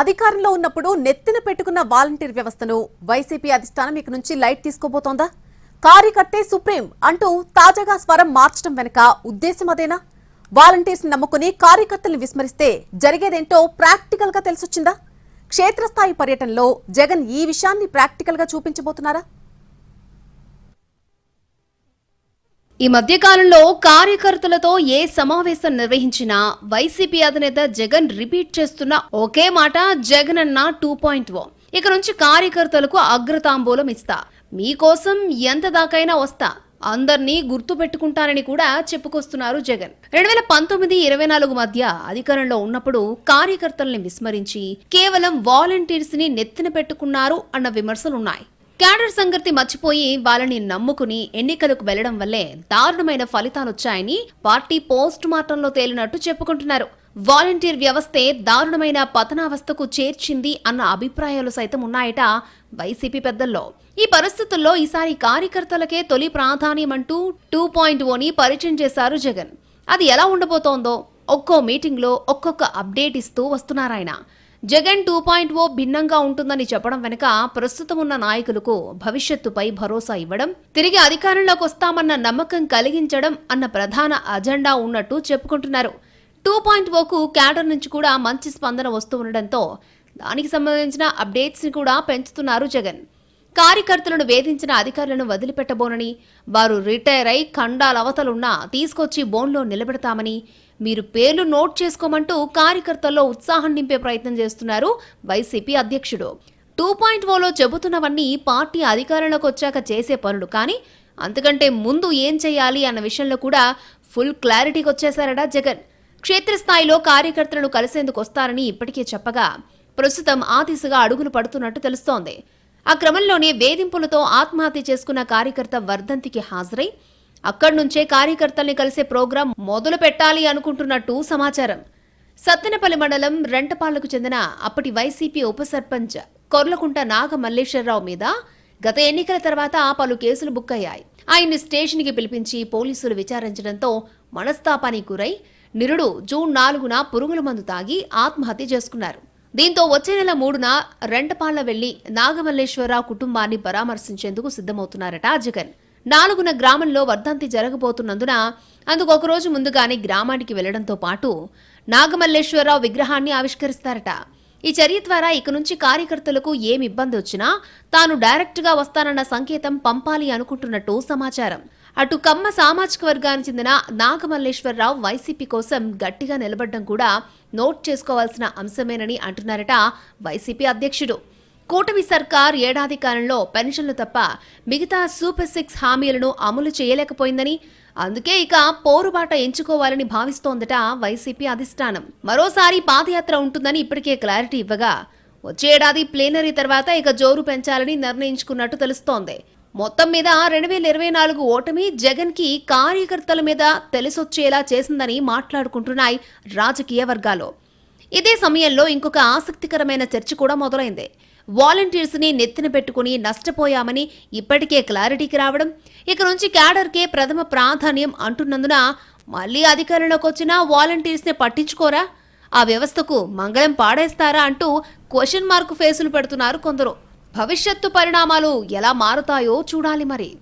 అధికారంలో ఉన్నప్పుడు నెత్తిన పెట్టుకున్న వాలంటీర్ వ్యవస్థను వైసీపీ అధిష్టానం ఇక నుంచి లైట్ తీసుకోబోతోందా? కార్యకర్తే సుప్రీం అంటూ తాజాగా స్వరం మార్చడం వెనుక ఉద్దేశం అదేనా? వాలంటీర్స్ నమ్ముకుని కార్యకర్తల్ని విస్మరిస్తే జరిగేదేంటో ప్రాక్టికల్గా తెలిసొచ్చిందా? క్షేత్రస్థాయి పర్యటనలో జగన్ ఈ విషయాన్ని ప్రాక్టికల్గా చూపించబోతున్నారా? ఈ మధ్యకాలంలో కార్యకర్తలతో ఏ సమావేశం నిర్వహించినా వైసీపీ అధినేత జగన్ రిపీట్ చేస్తున్న ఒకే మాట జగన్ అన్న టూ పాయింట్ ఓ. ఇక నుంచి కార్యకర్తలకు అగ్రతాంబూలం ఇస్తా. మీకోసం ఎంత దాకైనా వస్తా. అందర్నీ గుర్తు పెట్టుకుంటానని కూడా చెప్పుకొస్తున్నారు జగన్. రెండు వేల పంతొమ్మిది ఇరవై నాలుగు మధ్య అధికారంలో ఉన్నప్పుడు కార్యకర్తల్ని విస్మరించి కేవలం వాలంటీర్స్ని నెత్తిన పెట్టుకున్నారు అన్న విమర్శలున్నాయి. క్యాడర్ సంగతి మర్చిపోయి వాళ్ళని నమ్ముకుని ఎన్నికలకు వెళ్ళడం వల్లే దారుణమైన ఫలితాలొచ్చాయని పార్టీ పోస్ట్ మార్టంలో తేలినట్టు చెప్పుకుంటున్నారు. వాలంటీర్ వ్యవస్థే దారుణమైన పతనావస్థకు చేర్చింది అన్న అభిప్రాయాలు సైతం ఉన్నాయట వైసీపీ పెద్దల్లో. ఈ పరిస్థితుల్లో ఈసారి కార్యకర్తలకే తొలి ప్రాధాన్యమంటూ టూ పాయింట్ ఓని పరిచయం చేశారు జగన్. అది ఎలా ఉండబోతోందో ఒక్కో మీటింగ్లో ఒక్కొక్క అప్డేట్ ఇస్తూ వస్తున్నారాయన జగన్ టూ పాయింట్ ఓ భిన్నంగా ఉంటుందని చెప్పడం వెనుక ప్రస్తుతం ఉన్న నాయకులకు భవిష్యత్తుపై భరోసా ఇవ్వడం తిరిగి అధికారంలోకి వస్తామన్న నమ్మకం కలిగించడం అన్న ప్రధాన అజెండా ఉన్నట్టు చెప్పుకుంటున్నారు. టూ పాయింట్ ఓకు క్యాడర్ నుంచి కూడా మంచి స్పందన వస్తూ ఉండడంతో దానికి సంబంధించిన అప్డేట్స్ని కూడా పెంచుతున్నారు జగన్. కార్యకర్తలను వేధించిన అధికారులను వదిలిపెట్టబోనని వారు రిటైర్ అయి ఖండాలవతలున్నా తీసుకొచ్చి బోన్లో నిలబెడతామని మీరు పేర్లు నోట్ చేసుకోమంటూ కార్యకర్తల్లో ఉత్సాహం నింపే ప్రయత్నం చేస్తున్నారు వైసీపీ అధ్యక్షుడు. టూ పాయింట్ ఓలో చెబుతున్నవన్నీ పార్టీ అధికారంలోకి వచ్చాక చేసే పనులు కానీ అంతకంటే ముందు ఏం చేయాలి అన్న విషయంలో కూడా ఫుల్ క్లారిటీకి వచ్చేశారట జగన్. క్షేత్రస్థాయిలో కార్యకర్తలను కలిసేందుకు వస్తారని ఇప్పటికే చెప్పగా ప్రస్తుతం ఆ దిశగా అడుగులు పడుతున్నట్టు తెలుస్తోంది. ఆ క్రమంలోనే వేధింపులతో ఆత్మహత్య చేసుకున్న కార్యకర్త వర్ధంతికి హాజరై అక్కడి నుంచే కార్యకర్తల్ని కలిసే ప్రోగ్రాం మొదలు పెట్టాలి అనుకుంటున్నట్టు సమాచారం. సత్తెనపల్లి మండలం రెంటపాళ్ళకు చెందిన అప్పటి వైసీపీ ఉప సర్పంచ్ కొర్లకుంట నాగ మల్లేశ్వరరావు మీద గత ఎన్నికల తర్వాత పలు కేసులు బుక్ అయ్యాయి. ఆయన్ని స్టేషన్కి పిలిపించి పోలీసులు విచారించడంతో మనస్తాపానికి గురై నిరుడు జూన్ నాలుగున పురుగుల మందు తాగి ఆత్మహత్య చేసుకున్నారు. దీంతో వచ్చే నెల మూడున రెంటపాళ్ళ వెళ్ళి నాగమల్లేశ్వరరావు కుటుంబాన్ని పరామర్శించేందుకు సిద్ధమవుతున్నారట జగన్ నాలుగున గ్రామంలో వర్ధంతి జరగబోతున్నందున అందుకు ఒకరోజు ముందుగానే గ్రామానికి వెళ్ళడంతో పాటు నాగమల్లేశ్వరరావు విగ్రహాన్ని ఆవిష్కరిస్తారట. ఈ చర్య ద్వారా ఇక నుంచి కార్యకర్తలకు ఏమి ఇబ్బంది వచ్చినా తాను డైరెక్ట్గా వస్తానన్న సంకేతం పంపాలి అనుకుంటున్నట్టు సమాచారం. అటు కమ్మ సామాజిక వర్గానికి చెందిన నాగమల్లేశ్వరరావు వైసీపీ కోసం గట్టిగా నిలబడడం కూడా నోట్ చేసుకోవాల్సిన అంశమేనని అంటున్నారట వైసీపీ అధ్యక్షుడు. కూటమి సర్కార్ ఏడాది కాలంలో పెన్షన్లు తప్ప మిగతా సూపర్ సిక్స్ హామీలను అమలు చేయలేకపోయిందని అందుకే ఇక పోరుబాట ఎంచుకోవాలని భావిస్తోందట వైసీపీ అధిష్టానం. మరోసారి పాదయాత్ర ఉంటుందని ఇప్పటికే క్లారిటీ ఇవ్వగా వచ్చే ఏడాది ప్లేనరీ తర్వాత ఇక జోరు పెంచాలని నిర్ణయించుకున్నట్టు తెలుస్తోంది. మొత్తం మీద రెండు వేల ఇరవై నాలుగు ఓటమి జగన్కి కార్యకర్తల మీద తెలిసొచ్చేలా చేసిందని మాట్లాడుకుంటున్నాయి రాజకీయ వర్గాలు. ఇదే సమయంలో ఇంకొక ఆసక్తికరమైన చర్చ కూడా మొదలైంది. వాలంటీర్స్ని నెత్తిన పెట్టుకుని నష్టపోయామని ఇప్పటికే క్లారిటీకి రావడం ఇక నుంచి క్యాడర్కే ప్రథమ ప్రాధాన్యం అంటున్నందున మళ్ళీ అధికారంలోకి వచ్చిన వాలంటీర్స్ని పట్టించుకోరా? ఆ వ్యవస్థకు మంగళం పాడేస్తారా అంటూ క్వశ్చన్ మార్క్ ఫేసులు పెడుతున్నారు కొందరు. భవిష్యత్తు పరిణామాలు ఎలా మారుతాయో చూడాలి మరి.